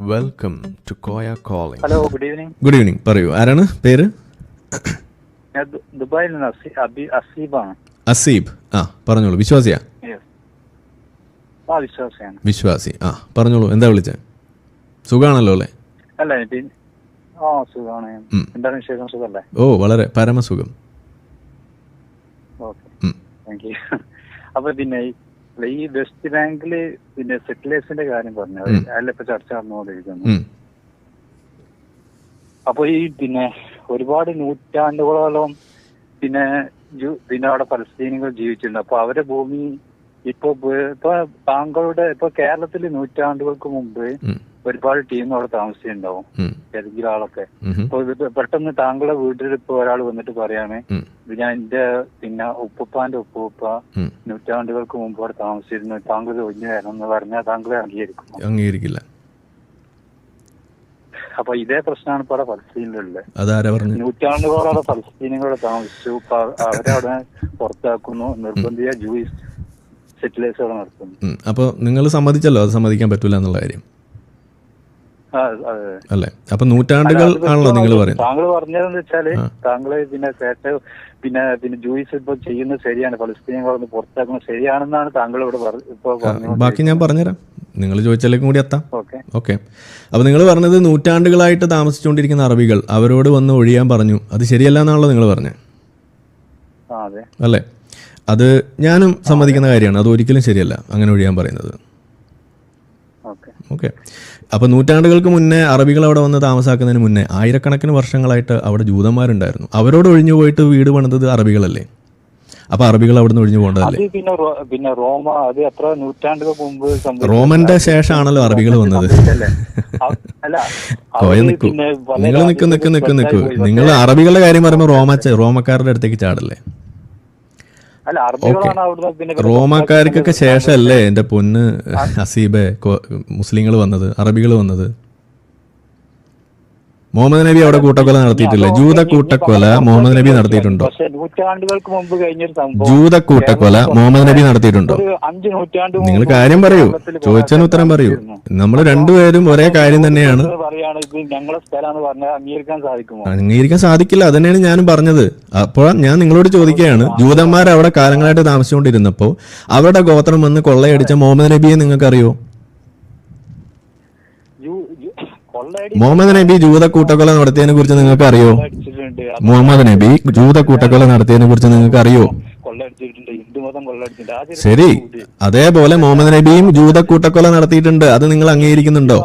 Welcome to Koya calling hello good evening good evening പറയൂ. ആരാണ്? പേര്? ദുബായിൽ നിന്ന് അസീബാണ്. അസീബ്. ആ പറഞ്ഞോളൂ. വിശ്വാസിയാ? വിശ്വാസിയാണ്. വിശ്വാസി. ആ പറഞ്ഞോളൂ. എന്താ വിളിച്ചത് സുഖാണല്ലോ അല്ലേ? അല്ല സുഖമാണ് ഓ വളരെ പരമസുഖം. ഓക്കെ. താങ്ക് യു അപ്പൊ പിന്നെ ഈ- ഈ വെസ്റ്റ് ബാങ്കിൽ പിന്നെ സെറ്റിലേഴ്സിന്റെ കാര്യം പറഞ്ഞു. അതിലിപ്പോ ചർച്ച നടന്നുകൊണ്ടിരിക്കുന്നു. അപ്പൊ ഈ പിന്നെ ഒരുപാട് നൂറ്റാണ്ടുകളോളം പിന്നെ പിന്നെ അവിടെ പലസ്തീനികൾ ജീവിച്ചിട്ടുണ്ട് അപ്പൊ അവരുടെ ഭൂമി ഇപ്പൊ ഇപ്പൊ താങ്കളുടെ ഇപ്പൊ കേരളത്തിൽ നൂറ്റാണ്ടുകൾക്ക് മുമ്പ്. ഒരുപാട് ടീം അവിടെ താമസിച്ചിട്ടുണ്ടാവും. ഏതെങ്കിലും ആളൊക്കെ. അപ്പൊ പെട്ടെന്ന് താങ്കളുടെ വീട്ടിൽ ഇപ്പൊ ഒരാൾ വന്നിട്ട് പറയാണ് ഇത് ഞാൻ എന്റെ പിന്നെ ഉപ്പുപ്പാന്റെ ഉപ്പുപ്പ നൂറ്റാണ്ടുകൾക്ക് മുമ്പ് അവിടെ താമസിച്ചിരുന്നു. താങ്കൾ ഒഴിഞ്ഞു വരണം എന്ന് പറഞ്ഞാൽ താങ്കളെ അംഗീകരിക്കും അംഗീകരിക്കില്ല. അപ്പൊ ഇതേ പ്രശ്നമാണ് ഇപ്പൊ അവിടെ പറഞ്ഞു നൂറ്റാണ്ടുകളോളം പലസ്തീനികളെ താമസിച്ചു. അവരവിടെ പുറത്താക്കുന്നു. നിർബന്ധിയ ജൂയിസ്. സെറ്റിലേഴ്സ് അവിടെ നടത്തുന്നു. അപ്പോൾ നിങ്ങൾ സമ്മതിച്ചല്ലോ? അത് സമ്മതിക്കാൻ പറ്റൂല എന്നുള്ള കാര്യം? അല്ലെ? അപ്പൊ നൂറ്റാണ്ടുകൾ ആണല്ലോ നിങ്ങൾ പറയുന്നത്. താങ്കൾ പറഞ്ഞതെന്ന് വെച്ചാൽ ആ. താങ്കൾ പിന്നെ കേട്ട പിന്നെ പിന്നെ ജൂയിസ് ഇപ്പൊ ചെയ്യുന്നത് ശരിയാണ്. പലസ്തീനികളൊന്ന് പുറത്താക്കുന്നത് ശരിയാണെന്നാണ് താങ്കൾ ഇവിടെ പറഞ്ഞു ബാക്കി ഞാൻ പറഞ്ഞുതരാം. നിങ്ങൾ ചോദിച്ചാലേക്കും കൂടി എത്താം. ഓക്കെ. ഓക്കെ. അപ്പോൾ നിങ്ങൾ പറഞ്ഞത് നൂറ്റാണ്ടുകളായിട്ട് താമസിച്ചുകൊണ്ടിരിക്കുന്ന അറബികൾ അവരോട് വന്ന് ഒഴിയാൻ പറഞ്ഞു. അത് ശരിയല്ല എന്നാണല്ലോ നിങ്ങൾ പറഞ്ഞത്. അല്ലേ? അത് ഞാനും സമ്മതിക്കുന്ന കാര്യമാണ്. അത് ഒരിക്കലും ശരിയല്ല. അങ്ങനെ ഒഴിയാൻ പറയുന്നത്. ഓക്കെ. അപ്പോൾ നൂറ്റാണ്ടുകൾക്ക് മുന്നേ അറബികൾ അവിടെ വന്ന് താമസാക്കുന്നതിന് മുന്നേ ആയിരക്കണക്കിന് വർഷങ്ങളായിട്ട് അവിടെ ജൂതന്മാരുണ്ടായിരുന്നു. അവരോട് ഒഴിഞ്ഞു പോയിട്ട് വീട് പണിതത് അറബികളല്ലേ? അപ്പൊ അറബികൾ അവിടെ നിന്ന് ഒഴിഞ്ഞു പോകേണ്ടതല്ലേ? പിന്നെ റോമ അത് എത്ര നൂറ്റാണ്ടുകൾക്ക് മുമ്പ് റോമന്റെ ശേഷമാണല്ലോ അറബികൾ വന്നത്. നിങ്ങൾ നിൽക്കൂ നിൽക്കൂ നിൽക്കൂ നിൽക്കൂ നിങ്ങൾ അറബികളുടെ കാര്യം പറയുമ്പോൾ റോമ റോമക്കാരുടെ അടുത്തേക്ക് ചാടല്ലേ അല്ല അറബികളാണ് അവിടുന്ന് പിന്നെ റോമാക്കാർക്കൊക്കെ ശേഷമല്ലേ എന്റെ പൊന്ന് അസീബെ മുസ്ലിങ്ങൾ വന്നത് അറബികൾ വന്നത്? മുഹമ്മദ് നബി അവിടെ കൂട്ടക്കൊല നടത്തിയിട്ടില്ല. ജൂത കൂട്ടക്കൊല മുഹമ്മദ് നബി നടത്തിയിട്ടുണ്ടോ. നൂറ്റാണ്ടുകൾക്ക് മുമ്പ് കഴിഞ്ഞൊരു സംഭവം ജൂത കൂട്ടക്കൊല മുഹമ്മദ് നബി നടത്തിയിട്ടുണ്ടോ? അഞ്ചു നൂറ്റാണ്ട് നിങ്ങൾ കാര്യം പറയൂ. ചോദിച്ചതിന് ഉത്തരം പറയൂ. നമ്മൾ രണ്ടുപേരും ഒരേ കാര്യം തന്നെയാണ്. ഇത് പറയാണ് ഇത് ഞങ്ങളെ സ്ഥലമാണെന്ന് പറഞ്ഞാൽ അംഗീകരിക്കാൻ സാധിക്കുമോ? അംഗീകരിക്കാൻ സാധിക്കില്ല. അതന്നെയാണ് ഞാനും പറഞ്ഞത്. അപ്പോൾ ഞാൻ നിങ്ങളോട് ചോദിക്കുകയാണ്. ജൂതന്മാർ അവിടെ കാലങ്ങളായിട്ട് താമസിച്ചുകൊണ്ടിരുന്നപ്പോൾ അവരുടെ ഗോത്രം വന്ന് കൊള്ളയടിച്ച മുഹമ്മദ് നബിയെ നിങ്ങൾക്കറിയോ? മുഹമ്മദ് നബി ജൂത കൂട്ടക്കൊല നടത്തിയതിനെ കുറിച്ച് നിങ്ങൾക്ക് അറിയോ മുഹമ്മദ് നബി ജൂത കൂട്ടക്കൊല നടത്തിയതിനെ കുറിച്ച് നിങ്ങൾക്ക് അറിയോ ശരി. അതേപോലെ മുഹമ്മദ് നബിയും ജൂത കൂട്ടക്കൊല നടത്തിയിട്ടുണ്ട്. അത് നിങ്ങൾ അംഗീകരിക്കുന്നുണ്ടോ?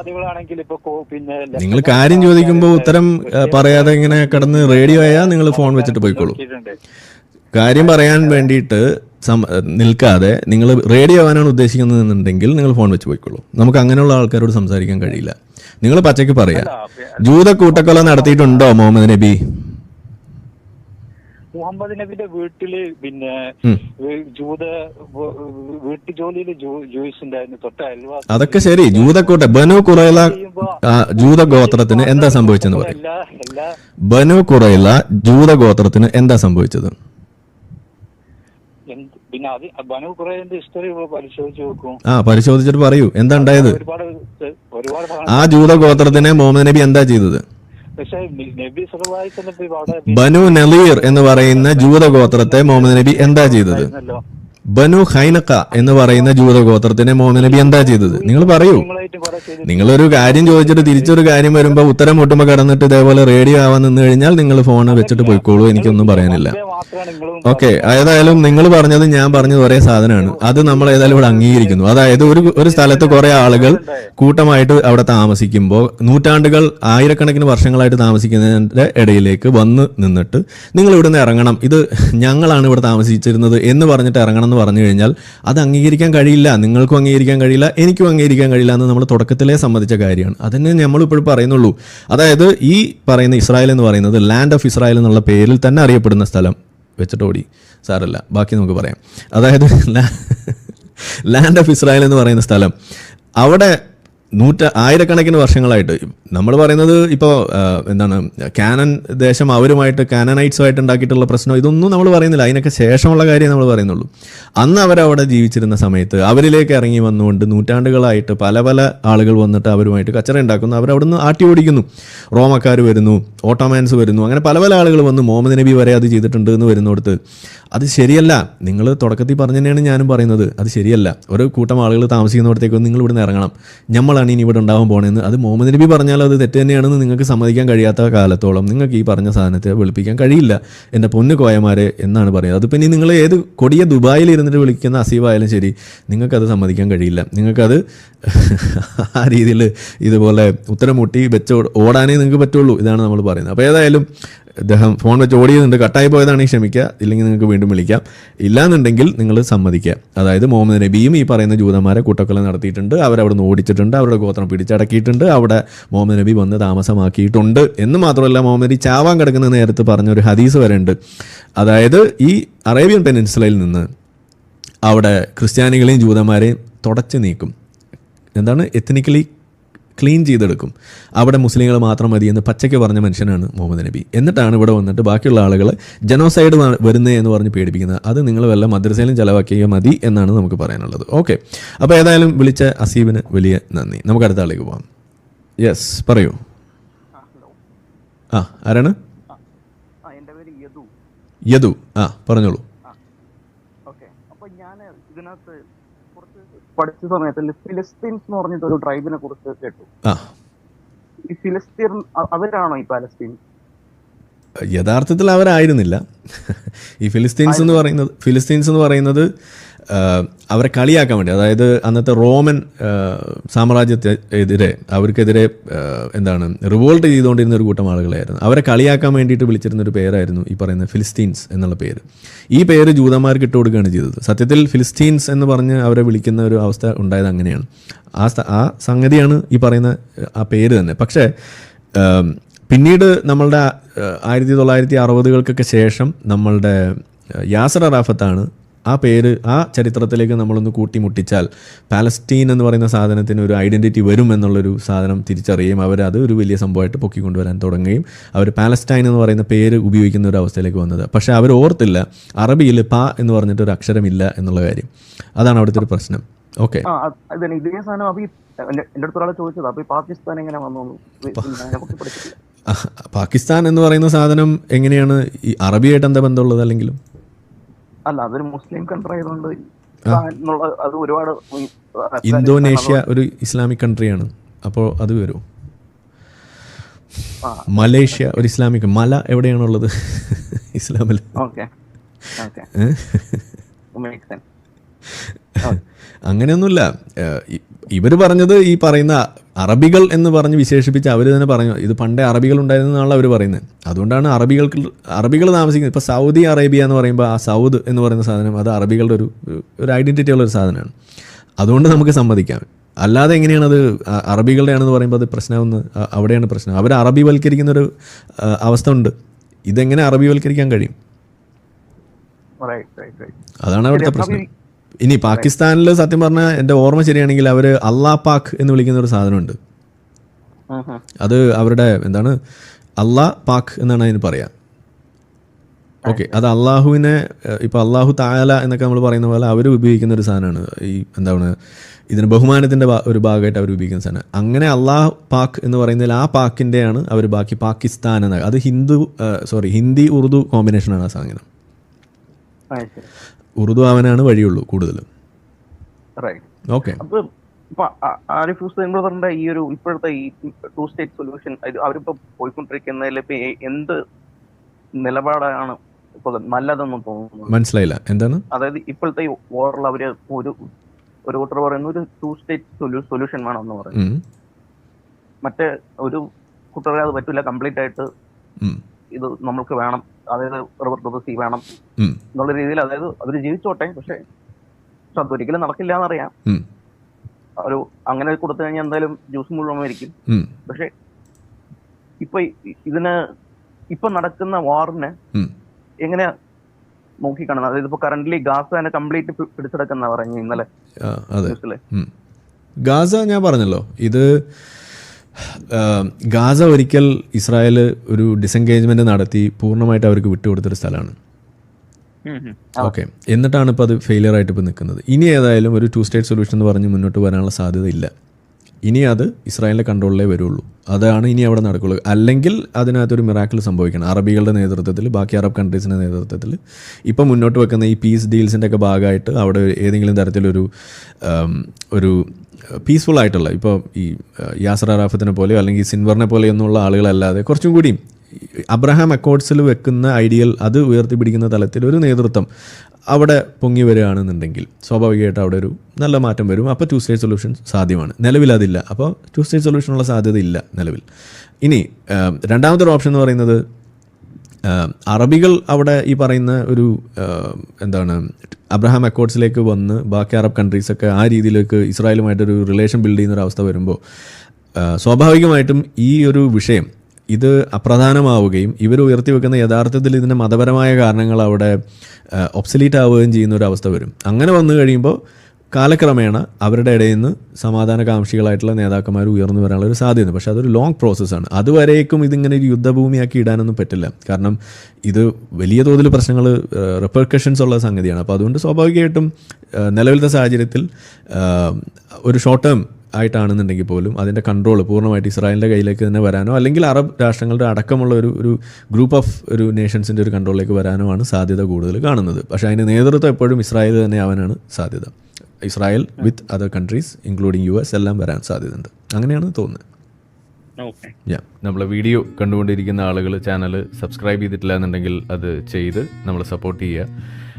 നിങ്ങൾ കാര്യം ചോദിക്കുമ്പോൾ ഉത്തരം പറയാതെ ഇങ്ങനെ കിടന്ന് റേഡിയോ ആയാൽ നിങ്ങൾ ഫോൺ വെച്ചിട്ട് പോയിക്കോളൂ. കാര്യം പറയാൻ വേണ്ടിയിട്ട് നിൽക്കാതെ നിങ്ങൾ റേഡിയോ ആവാനാണ് ഉദ്ദേശിക്കുന്നതെന്നുണ്ടെങ്കിൽ നിങ്ങൾ ഫോൺ വെച്ച് പോയിക്കോളൂ. നമുക്ക് അങ്ങനെയുള്ള ആൾക്കാരോട് സംസാരിക്കാൻ കഴിയില്ല. നിങ്ങൾ പച്ചയ്ക്ക് പറയാ. ജൂത കൂട്ടക്കൊല നടത്തിയിട്ടുണ്ടോ മുഹമ്മദ് നബി? മുഹമ്മദ് നബിന്റെ വീട്ടിൽ പിന്നെ ജൂത വീട്ടു ജോലിയിൽ ജൂയിസ് ഉണ്ടായിരുന്നു. തൊട്ട അയൽവാസി അതൊക്കെ ശരി. ജൂതക്കൂട്ട ബനു കുറയില ജൂത ഗോത്രത്തിന് എന്താ സംഭവിച്ചെന്ന് പറയും. ബനു കുറയില ജൂത ഗോത്രത്തിന് എന്താ സംഭവിച്ചത്? പിന്നെ അത് ബനു കുറെ ഹിസ്റ്ററി പരിശോധിച്ച് നോക്കും. ആ പരിശോധിച്ചിട്ട് പറയൂ. എന്താ ഉണ്ടായത്? ഒരുപാട് ഒരുപാട് ആ ജൂത ഗോത്രത്തിനെ മുഹമ്മദ് നബി എന്താ ചെയ്തത്? ബനു നലീർ എന്ന് പറയുന്ന ജൂത ഗോത്രത്തെ മുഹമ്മദ് നബി എന്താ ചെയ്തത്? ബനു ഹൈനക്ക എന്ന് പറയുന്ന ജൂതഗോത്രത്തിനെ ഗോത്രത്തിനെ മുഹമ്മദ് നബി എന്താ ചെയ്തത്? നിങ്ങൾ പറയൂ. നിങ്ങളൊരു കാര്യം ചോദിച്ചിട്ട് തിരിച്ചൊരു കാര്യം വരുമ്പോൾ ഉത്തരം മുട്ടുമ്പോൾ കടന്നിട്ട് ഇതേപോലെ റേഡിയോ ആവാൻ നിന്ന് കഴിഞ്ഞാൽ നിങ്ങൾ ഫോൺ വെച്ചിട്ട് പോയിക്കോളൂ എനിക്കൊന്നും പറയാനില്ല. ഓക്കെ ഏതായാലും നിങ്ങൾ പറഞ്ഞത് ഞാൻ പറഞ്ഞത് ഒരേ സാധനമാണ്. അത് നമ്മൾ ഏതായാലും ഇവിടെ അംഗീകരിക്കുന്നു. അതായത് ഒരു ഒരു സ്ഥലത്ത് കുറെ ആളുകൾ കൂട്ടമായിട്ട് അവിടെ താമസിക്കുമ്പോൾ നൂറ്റാണ്ടുകൾ ആയിരക്കണക്കിന് വർഷങ്ങളായിട്ട് താമസിക്കുന്നതിന്റെ ഇടയിലേക്ക് വന്ന് നിന്നിട്ട് നിങ്ങൾ ഇവിടുന്ന് ഇറങ്ങണം. ഇത് ഞങ്ങളാണ് ഇവിടെ താമസിച്ചിരുന്നത് എന്ന് പറഞ്ഞിട്ട് ഇറങ്ങണം പറഞ്ഞു കഴിഞ്ഞാൽ അത് അംഗീകരിക്കാൻ കഴിയില്ല നിങ്ങൾക്കും അംഗീകരിക്കാൻ കഴിയില്ല എനിക്കും അംഗീകരിക്കാൻ കഴിയില്ല എന്ന് നമ്മൾ തുടക്കത്തിലേ സമ്മതിച്ച കാര്യമാണ്. അതന്നെ നമ്മൾ ഇപ്പോഴും പറയുന്നുള്ളൂ. അതായത് ഈ പറയുന്ന ഇസ്രായേൽ എന്ന് പറയുന്നത് ലാൻഡ് ഓഫ് ഇസ്രായേൽ എന്നുള്ള പേരിൽ തന്നെ അറിയപ്പെടുന്ന സ്ഥലം വെച്ചിട്ട് ഓടി. സാറല്ല ബാക്കി നമുക്ക് പറയാം. അതായത് ലാൻഡ് ഓഫ് ഇസ്രായേൽ എന്ന് പറയുന്ന സ്ഥലം. അവിടെ നൂറ്റ ആയിരക്കണക്കിന് വർഷങ്ങളായിട്ട് നമ്മൾ പറയുന്നത് ഇപ്പോൾ എന്താണ് കാനൻ ദേശം അവരുമായിട്ട് കാനനൈറ്റ്സുമായിട്ട് ഉണ്ടാക്കിയിട്ടുള്ള പ്രശ്നം ഇതൊന്നും നമ്മൾ പറയുന്നില്ല. അതിനൊക്കെ ശേഷമുള്ള കാര്യം നമ്മൾ പറയുന്നുള്ളൂ. അന്ന് അവരവിടെ ജീവിച്ചിരുന്ന സമയത്ത് അവരിലേക്ക് ഇറങ്ങി വന്നുകൊണ്ട് നൂറ്റാണ്ടുകളായിട്ട് പല പല ആളുകൾ വന്നിട്ട് അവരുമായിട്ട് കച്ചറ ഉണ്ടാക്കുന്നു. അവരവിടുന്ന് ആട്ടി ഓടിക്കുന്നു. റോമക്കാർ വരുന്നു ഓട്ടോമാൻസ് വരുന്നു അങ്ങനെ പല പല ആളുകൾ വന്ന് മുഹമ്മദ് നബി വരെ അത് ചെയ്തിട്ടുണ്ട് എന്ന് വരുന്നിടത്ത് അത് ശരിയല്ല. നിങ്ങൾ തുടക്കത്തിൽ പറഞ്ഞു തന്നെയാണ് ഞാനും പറയുന്നത്. അത് ശരിയല്ല. ഒരു കൂട്ടം ആളുകൾ താമസിക്കുന്നിടത്തേക്ക് നിങ്ങൾ ഇവിടുന്ന് ഇറങ്ങണം. നമ്മളാണ് ഇനി ഇവിടെ ഉണ്ടാവാൻ പോണേന്ന്. അത് മുഹമ്മദ് നബി പറഞ്ഞാൽ അത് തെറ്റ് തന്നെയാണെന്ന് നിങ്ങൾക്ക് സമ്മതിക്കാൻ കഴിയാത്ത കാലത്തോളം നിങ്ങൾക്ക് ഈ പറഞ്ഞ സാധനത്തെ വെളുപ്പിക്കാൻ കഴിയില്ല. എന്റെ പൊന്നു കോയമാരെ എന്നാണ് പറയുന്നത്. അതിപ്പോൾ ഇനി നിങ്ങൾ ഏത് കൊടിയ ദുബായിൽ ഇരുന്നിട്ട് വിളിക്കുന്ന അസീവായാലും ശരി നിങ്ങൾക്കത് സമ്മതിക്കാൻ കഴിയില്ല. നിങ്ങൾക്കത് ആ രീതിയിൽ ഇതുപോലെ ഉത്തരം മുട്ടി വെച്ച് ഓടാനേ നിങ്ങൾക്ക് പറ്റുള്ളൂ ഇതാണ് നമ്മൾ പറയുന്നത്. അപ്പോൾ ഏതായാലും അദ്ദേഹം ഫോൺ വെച്ച് ഓടിയതുണ്ട് കട്ടായി പോയതാണെങ്കിൽ ക്ഷമിക്കുക. ഇല്ലെങ്കിൽ നിങ്ങൾക്ക് വീണ്ടും വിളിക്കാം. ഇല്ലാന്നുണ്ടെങ്കിൽ നിങ്ങൾ സമ്മതിക്കുക. അതായത് മുഹമ്മദ് നബിയും ഈ പറയുന്ന ജൂതന്മാരെ കൂട്ടക്കൊല നടത്തിയിട്ടുണ്ട്. അവരവിടെ നിന്ന് ഓടിച്ചിട്ടുണ്ട്. അവരുടെ ഗോത്രം പിടിച്ചടക്കിയിട്ടുണ്ട്. അവിടെ മുഹമ്മദ് നബി വന്ന് താമസമാക്കിയിട്ടുണ്ട്. എന്ന് മാത്രമല്ല മുഹമ്മദ് നബി ചാവാൻ കിടക്കുന്ന നേരത്ത് പറഞ്ഞ ഒരു ഹദീസ് വരെ ഉണ്ട്. അതായത് ഈ അറേബ്യൻ പെനിൻസുലയിൽ നിന്ന് അവിടെ ക്രിസ്ത്യാനികളെയും ജൂതന്മാരെയും തുടച്ചു നീക്കും. എന്താണ്? എത്തനിക്കലി ക്ലീൻ ചെയ്തെടുക്കും. അവിടെ മുസ്ലിങ്ങൾ മാത്രം മതി എന്ന് പച്ചയ്ക്ക് പറഞ്ഞ മനുഷ്യനാണ് മുഹമ്മദ് നബി. എന്നിട്ടാണ് ഇവിടെ വന്നിട്ട് ബാക്കിയുള്ള ആളുകൾ ജനോസൈഡ് വരുന്നത് എന്ന് പറഞ്ഞ് പേടിപ്പിക്കുന്നത്. അത് നിങ്ങൾ വല്ല മദ്രസയിലും ചിലവാക്കിയ മതി എന്നാണ് നമുക്ക് പറയാനുള്ളത്. ഓക്കെ. അപ്പോൾ ഏതായാലും വിളിച്ച അസീബിന് വലിയ നന്ദി. നമുക്ക് അടുത്ത ആളിലേക്ക് പോകാം യെസ് പറയൂ. ആ ആരാണ്? യദു. ആ പറഞ്ഞോളൂ ഓക്കെ അപ്പൊ ഞാൻ ഇതിനകത്ത് കുറച്ച് പഠിച്ച സമയത്ത് ഫിലിസ്തീൻസ് എന്ന് പറഞ്ഞിട്ട് ഒരു ട്രൈബിനെ കുറിച്ച് കേട്ടു. ഈ ഫിലിസ്തീൻ അവരാണോ ഈ പാലസ്തീൻ? യഥാർത്ഥത്തിൽ അവരായിരുന്നില്ല. ഈ ഫിലിസ്തീൻസ് എന്ന് പറയുന്നത് ഫിലിസ്തീൻസ് എന്ന് പറയുന്നത് അവരെ കളിയാക്കാൻ വേണ്ടി അതായത് അന്നത്തെ റോമൻ സാമ്രാജ്യത്തെതിരെ അവർക്കെതിരെ എന്താണ് റിവോൾട്ട് ചെയ്തുകൊണ്ടിരുന്ന ഒരു കൂട്ടം ആളുകളായിരുന്നു. അവരെ കളിയാക്കാൻ വേണ്ടിയിട്ട് വിളിച്ചിരുന്ന ഒരു പേരായിരുന്നു ഈ പറയുന്ന ഫിലിസ്തീൻസ് എന്നുള്ള പേര്. ഈ പേര് ജൂതന്മാർക്ക് ഇട്ട് കൊടുക്കുകയാണ് ചെയ്തത്. സത്യത്തിൽ ഫിലിസ്തീൻസ് എന്ന് പറഞ്ഞ് അവരെ വിളിക്കുന്ന ഒരു അവസ്ഥ ഉണ്ടായത് അങ്ങനെയാണ്. ആ ആ സംഗതിയാണ് ഈ പറയുന്ന ആ പേര് തന്നെ. പക്ഷേ പിന്നീട് നമ്മളുടെ ആയിരത്തി തൊള്ളായിരത്തി അറുപതുകൾക്കൊക്കെ ശേഷം നമ്മളുടെ യാസർ അറാഫത്താണ് ആ പേര് ആ ചരിത്രത്തിലേക്ക് നമ്മളൊന്ന് കൂട്ടിമുട്ടിച്ചാൽ പാലസ്റ്റീൻ എന്ന് പറയുന്ന സാധനത്തിന് ഒരു ഐഡന്റിറ്റി വരും എന്നുള്ളൊരു സാധനം തിരിച്ചറിയുകയും അവർ അത് ഒരു വലിയ സംഭവമായിട്ട് പൊക്കിക്കൊണ്ടുവരാൻ തുടങ്ങുകയും അവർ പാലസ്റ്റൈൻ എന്ന് പറയുന്ന പേര് ഉപയോഗിക്കുന്ന ഒരു അവസ്ഥയിലേക്ക് വന്നത്. പക്ഷേ അവർ ഓർത്തില്ല അറബിയിൽ പ എന്ന് പറഞ്ഞിട്ട് ഒരു അക്ഷരമില്ല എന്നുള്ള കാര്യം. അതാണ് അവിടുത്തെ ഒരു പ്രശ്നം. ഓക്കെ. ഇതേ സാധനം അപ്പൊ എന്റെ അടുത്ത് ഒരാളെ ചോദിച്ചത് അപ്പൊ പാകിസ്ഥാൻ എങ്ങനെ വന്നു പാകിസ്ഥാൻ എന്ന് പറയുന്ന സാധനം എങ്ങനെയാണ്? ഈ അറബിയായിട്ട് എന്താ ബന്ധമുള്ളത് അല്ലെങ്കിലും? അല്ല അതൊരു മുസ്ലിം കൺട്രി ആയതുകൊണ്ട് അത് ഒരുപാട് ഇന്തോനേഷ്യ ഒരു ഇസ്ലാമിക് കൺട്രിയാണ് അപ്പോൾ അത് വരുമോ. മലേഷ്യ ഒരു ഇസ്ലാമിക് മല എവിടെയാണുള്ളത്? ഇസ്ലാമിൽ അങ്ങനെയൊന്നുമില്ല. ഇവർ പറഞ്ഞത് ഈ പറയുന്ന അറബികൾ എന്ന് പറഞ്ഞ് വിശേഷിപ്പിച്ച് അവർ തന്നെ പറഞ്ഞു. ഇത് പണ്ടേ അറബികൾ ഉണ്ടായിരുന്നതാണല്ലോ അവർ പറയുന്നത്. അതുകൊണ്ടാണ് അറബികൾക്ക് അറബികൾ താമസിക്കുന്നത് ഇപ്പോൾ സൗദി അറേബ്യ എന്ന് പറയുമ്പോൾ ആ സൗദ് എന്ന് പറയുന്ന സാധനം അത് അറബികളുടെ ഒരു ഒരു ഐഡന്റിറ്റി ഉള്ള ഒരു സാധനമാണ്. അതുകൊണ്ട് നമുക്ക് സമ്മതിക്കാം. അല്ലാതെ എങ്ങനെയാണത് അറബികളുടെയാണെന്ന് പറയുമ്പോൾ അത് പ്രശ്നമെന്ന് അവിടെയാണ് പ്രശ്നം. അവർ അറബിവൽക്കരിക്കുന്ന ഒരു അവസ്ഥ ഉണ്ട്. ഇതെങ്ങനെ അറബിവൽക്കരിക്കാൻ കഴിയും? അതാണ് അവിടുത്തെ പ്രശ്നം. ഇനി പാകിസ്ഥാനിൽ സത്യം പറഞ്ഞാൽ എന്റെ ഓർമ്മ ശരിയാണെങ്കിൽ അവർ അള്ളാ പാക് എന്ന് വിളിക്കുന്ന ഒരു സാധനമുണ്ട്. അത് അവരുടെ എന്താണ്? അള്ളാ പാക് എന്നാണ് അതിന് പറയാ. ഓക്കെ അത് അള്ളാഹുവിനെ ഇപ്പൊ അള്ളാഹു താല എന്നൊക്കെ നമ്മൾ പറയുന്ന പോലെ അവർ ഉപയോഗിക്കുന്ന ഒരു സാധനമാണ്. ഈ എന്താണ്? ഇതിന് ബഹുമാനത്തിന്റെ ഒരു ഭാഗമായിട്ട് അവർ ഉപയോഗിക്കുന്ന സാധനം. അങ്ങനെ അള്ളാഹ് പാക് എന്ന് പറയുന്നതിൽ ആ പാക്കിന്റെയാണ് അവർ ബാക്കി പാകിസ്ഥാൻ എന്ന അത് ഹിന്ദു സോറി ഹിന്ദി ഉറുദു കോമ്പിനേഷനാണ് ആ സാധനം. ഉറുദു ആവാനാണ് വഴിയുള്ളൂ കൂടുതൽ ഓക്കെ ആരിഫ് ഹുസൈൻ ബ്രദറിന്റെ ഈ ഒരു ഇപ്പോഴത്തെ ഈ ടു സ്റ്റേറ്റ് സൊല്യൂഷൻ അവരിപ്പോ പോയിക്കൊണ്ടിരിക്കുന്നതിൽ ഇപ്പൊ എന്ത് നിലപാടാണ് ഇപ്പൊ നല്ലതെന്ന് തോന്നുന്നു മനസ്സിലായില്ല. എന്താണ്? അതായത് ഇപ്പോഴത്തെ ഈ വാറിൽ അവർ ഒരു ഒരു കൂട്ടർ പറയുന്ന ഒരു ടു സ്റ്റേറ്റ് സൊല്യൂഷൻ വേണമെന്ന് പറയും മറ്റേ ഒരു കൂട്ടറെ അത് പറ്റൂല കംപ്ലീറ്റ് ആയിട്ട്. ഇത് നമ്മൾക്ക് വേണം അതായത് റിവർസി വേണം ഉം, എന്നുള്ള രീതിയിൽ അതായത് അവർ ജീവിച്ചോട്ടെ പക്ഷെ പക്ഷെ അതൊരിക്കലും നടക്കില്ല എന്നറിയാം. ഒരു അങ്ങനെ കൊടുത്തു കഴിഞ്ഞാൽ എന്തായാലും ജ്യൂസ് മുഴുവനായിരിക്കും പക്ഷെ ഇപ്പൊ ഇതിന് ഇപ്പൊ നടക്കുന്ന വാറിന് എങ്ങനെ നോക്കിക്കാണുന്നത്? അതായത് ഇപ്പൊ കറന്റ്ലി ഗാസ തന്നെ കംപ്ലീറ്റ് പിടിച്ചെടുക്കുന്ന പറഞ്ഞു ഇന്നലെ അതെ. ഗാസ ഞാൻ പറഞ്ഞല്ലോ ഇത് ഗാസ ഒരിക്കൽ ഇസ്രായേൽ ഒരു ഡിസെൻഗേജ്മെന്റ് നടത്തി പൂർണമായിട്ട് അവർക്ക് വിട്ടുകൊടുത്തൊരു സ്ഥലമാണ്. ഓക്കെ എന്നിട്ടാണ് ഇപ്പോൾ അത് ഫെയിലിയർ ആയിട്ട് ഇപ്പോൾ നിൽക്കുന്നത്. ഇനി ഏതായാലും ഒരു ടു സ്റ്റേറ്റ് സൊല്യൂഷൻ എന്ന് പറഞ്ഞ് മുന്നോട്ട് വരാനുള്ള സാധ്യത ഇല്ല ഇനി അത് ഇസ്രായേലിന്റെ കൺട്രോളിലേ വരുള്ളൂ. അതാണ് ഇനി അവിടെ നടക്കുള്ളൂ. അല്ലെങ്കിൽ അതിനകത്തൊരു മിറാക്കിൾ സംഭവിക്കണം. അറബികളുടെ നേതൃത്വത്തിൽ ബാക്കി അറബ് കൺട്രീസിന്റെ നേതൃത്വത്തിൽ. ഇപ്പം മുന്നോട്ട് വെക്കുന്ന ഈ പീസ് ഡീൽസിന്റെ ഒക്കെ ഭാഗമായിട്ട് അവിടെ ഏതെങ്കിലും തരത്തിലൊരു ഒരു പീസ്ഫുൾ ആയിട്ടുള്ള ഇപ്പോൾ ഈ യാസർ അറാഫത്തിനെ പോലെയോ അല്ലെങ്കിൽ സിൻവറിനെ പോലെയൊന്നുള്ള ആളുകളല്ലാതെ കുറച്ചും കൂടിയും അബ്രഹാം അക്കോഡ്സിൽ വെക്കുന്ന ഐഡിയൽ അത് ഉയർത്തിപ്പിടിക്കുന്ന തലത്തിൽ ഒരു നേതൃത്വം അവിടെ പൊങ്ങി വരികയാണെന്നുണ്ടെങ്കിൽ സ്വാഭാവികമായിട്ട് അവിടെ ഒരു നല്ല മാറ്റം വരും. അപ്പോൾ ടു സ്റ്റേറ്റ് സൊല്യൂഷൻ സാധ്യമാണ്. നിലവിൽ അതില്ല. അപ്പോൾ ടു സ്റ്റേറ്റ് സൊല്യൂഷനുള്ള സാധ്യത ഇല്ല നിലവിൽ. ഇനി രണ്ടാമത്തെ ഓപ്ഷൻ എന്ന് പറയുന്നത് അറബികൾ അവിടെ ഈ പറയുന്ന ഒരു എന്താണ് അബ്രഹാം അക്കോഡ്സിലേക്ക് വന്ന് ബാക്കി അറബ് കൺട്രീസൊക്കെ ആ രീതിയിലേക്ക് ഇസ്രായേലുമായിട്ടൊരു റിലേഷൻ ബിൽഡ് ചെയ്യുന്ന ഒരു അവസ്ഥ വരുമ്പോൾ സ്വാഭാവികമായിട്ടും ഈ ഒരു വിഷയം ഇത് അപ്രധാനമാവുകയും ഇവർ ഉയർത്തി വെക്കുന്ന യഥാർത്ഥത്തിൽ ഇതിന്റെ മതപരമായ കാരണങ്ങൾ അവിടെ ഒബ്സലീറ്റ് ആവുകയും ചെയ്യുന്ന ഒരു അവസ്ഥ വരും. അങ്ങനെ വന്നു കഴിയുമ്പോൾ കാലക്രമേണ അവരുടെ ഇടയിൽ നിന്ന് സമാധാനകാംക്ഷികളായിട്ടുള്ള നേതാക്കന്മാർ ഉയർന്നു വരാനുള്ള ഒരു സാധ്യത പക്ഷേ അതൊരു ലോങ് പ്രോസസ്സാണ് അതുവരേക്കും ഇതിങ്ങനെ ഒരു യുദ്ധഭൂമിയാക്കി ഇടാനൊന്നും പറ്റില്ല. കാരണം ഇത് വലിയ തോതിൽ പ്രശ്നങ്ങൾ റിപ്പർക്കഷൻസ് ഉള്ള സംഗതിയാണ്. അപ്പോൾ അതുകൊണ്ട് സ്വാഭാവികമായിട്ടും നിലവിലത്തെ സാഹചര്യത്തിൽ ഒരു ഷോർട്ട് ടേം ആയിട്ടാണെന്നുണ്ടെങ്കിൽ പോലും അതിന്റെ കൺട്രോൾ പൂർണമായിട്ട് ഇസ്രായേലിന്റെ കയ്യിലേക്ക് തന്നെ വരാനോ അല്ലെങ്കിൽ അറബ് രാഷ്ട്രങ്ങളുടെ അടക്കമുള്ള ഒരു ഒരു ഗ്രൂപ്പ് ഓഫ് ഒരു നേഷൻസിന്റെ ഒരു കൺട്രോളിലേക്ക് വരാനോ ആണ് സാധ്യത കൂടുതൽ കാണുന്നത്. പക്ഷേ അതിന്റെ നേതൃത്വം എപ്പോഴും ഇസ്രായേൽ തന്നെ ആവാനാണ് സാധ്യത. Israel with other countries including U S എല്ലാം വരാൻ സാധ്യതയുണ്ട്. അങ്ങനെയാണ് തോന്നുന്നത്. ഞാൻ യാ നമ്മളെ വീഡിയോ കണ്ടുകൊണ്ടിരിക്കുന്ന ആളുകൾ ചാനൽ സബ്സ്ക്രൈബ് ചെയ്തിട്ടില്ല എന്നുണ്ടെങ്കിൽ അത് ചെയ്ത് നമ്മൾ സപ്പോർട്ട് ചെയ്യുക.